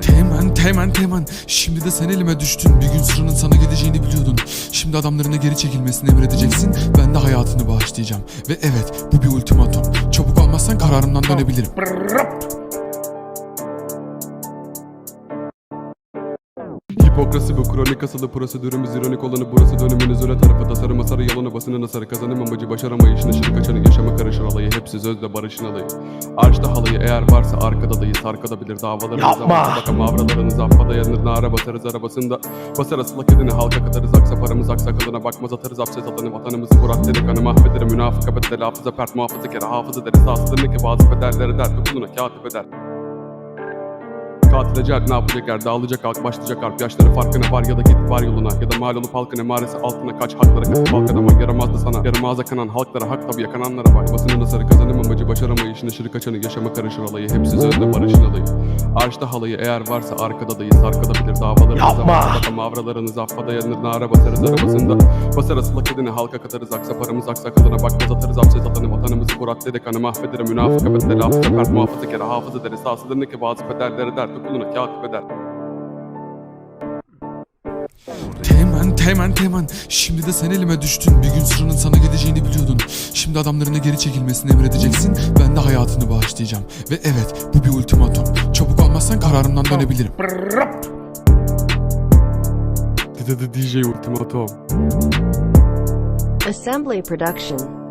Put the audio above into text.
Teğmen, Teğmen, Teğmen. Şimdi de sen elime düştün. Bir gün sıranın sana gideceğini biliyordun. Şimdi adamlarına geri çekilmesini emredeceksin. Ben de hayatını bağışlayacağım. Ve evet, bu bir ultimatum. Çabuk olmazsan kararımdan dönebilirim. Hipokrasi bu kronik asılı prosedürümüz ironik olanı burası döneminiz öyle tarafı tasarım masarı yalanı basının asarı kazanım amacı başaramayışın ışını kaçanı yaşama sözle barışın alayı Arşta halayı eğer varsa arkada dayı sarkadabilir davalarınız Yapma! Bakam avralarınız affa dayanır nara basarız arabasında. Basar asılak edini halka katarız aksa paramız aksakalına bakmaz atarız hapset atanı vatanımızı Murat dedi kanı mahvederim münafıka bedel hafıza pert muhafızı kere hafızı deriz. Asılını ki bazı bedelleri der dokununa katip eder Ecel ne yapacak er dağılacak halk başlayacak harp. Yaşları farkına var ya da git var yoluna. Ya da mal olup halkın emaresi altına kaç haklara kasıp halk adama yaramazdı sana. Yarım ağza kanan halklara hak tabi yakananlara bak. Basının sarı kazanım amacı başaramayışın aşırı kaçanı yaşama karışır alayı hepsi sözde barışın alayı Arşta halayı eğer varsa arkada dayı. Sarkadabilir davalarınız Yapma! Bakam avralarınız affa dayanır nara basarız arabasında. Basar asılak edini halka katarız. Aksa paramız aksa kalına bakmaz atarız. Hapset atanı vatanımızı Murat dedi kanı mahvederim münafıka bedel hafıza pert muhafızı kere hafızı deriz. Asılını ki? Bazı bedelleri der dokununa katip eder Teğmen, Teğmen, Teğmen. Şimdi de sen elime düştün. Bir gün sıranın sana gideceğini biliyordun. Şimdi adamlarına geri çekilmesini emredeceksin. Ben de hayatını bağışlayacağım. Ve evet, bu bir ultimatum. Çabuk olmazsan kararımdan dönebilirim. Dedi DJ Ultimatum Assembly Production.